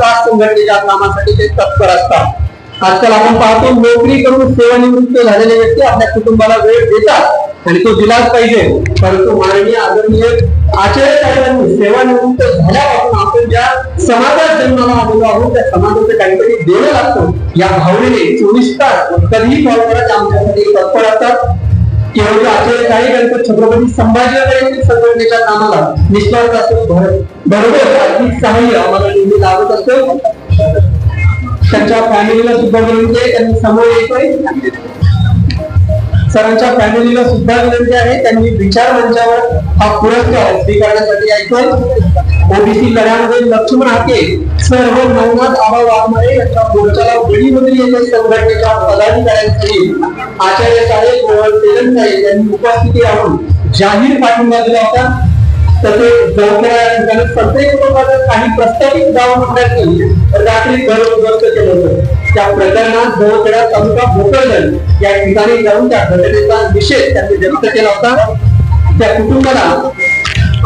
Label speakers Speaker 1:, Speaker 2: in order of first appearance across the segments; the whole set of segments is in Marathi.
Speaker 1: तास संघटनेच्या ते तत्पर असतात. आजकाल आपण पाहतो नोकरी करून सेवानिवृत्त झालेले व्यक्ती आपल्या कुटुंबाला वेळ देतात आणि तो दिलाच पाहिजे. परंतु माननीय आदरणीय आचार्य सेवानिवृत्त झाल्यापासून समाजात जन्माला आलेलो आहोत त्या समाजाचं काहीतरी देणं लागतो. या भावनेने चोवीस तास कधीही कॉल करा आमच्यासाठी तत्पर असतात. केवळ आचार्य काही गणपती छत्रपती संभाजीनगर संघटनेच्या कामाला निस्वार्थ असतो. बरोबर. आर्थिक सहाय्य आम्हाला नेहमी लागत असतो. त्यांच्या फॅमिलीला सुद्धा विनंती आहे म्हणजे त्यांनी समोर येतोय सरांच्या फॅमिलीला सुद्धा विनंती आहे. त्यांनी विचार मंचावर हा पुरस्कार स्वीकारण्यासाठी ऐकून ओबीसी लढ्यामध्ये लक्ष्मण हाके सर व नवनाथ आबा वाघमारे यांच्या मोर्चाला वेळीमध्ये येथे संघटनेच्या पदाधिकाऱ्यांची आचार्य साहेब गोवळ तेलंगाई यांनी उपस्थिती राहून जाहीर पाठिंबा दिला होता. तसे जवळच्या प्रत्येक कुटुंबाचं काही प्रस्तावित गाव मंडळांनी रात्री घर उद्ध्वस्त केलं होतं. त्या प्रकरणात जवळखेडा तालुका भोकरदन या ठिकाणी जाऊन त्या घटनेचा निषेध त्यांनी व्यक्त केला होता. त्या कुटुंबाला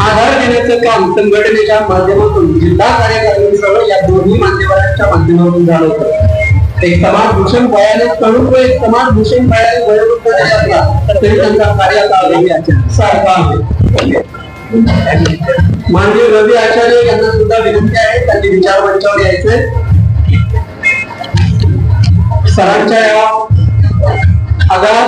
Speaker 1: आधार देण्याचं काम संघटनेच्या माध्यमातून जिल्हा कार्यकारिणीसह या दोन्ही मान्यवरांच्या माध्यमातून झालं होतं. एक समाज भूषण वयाने तरुण व एक समाज भूषण वयाने वयोवृद्ध असला तरी त्यांचा कार्यकाळ सारखा आहे. माननीय रवी आचार्य यांना सुद्धा विनंती आहे त्यांनी विचार मंचावर यायचंय. सरांच्या या आगात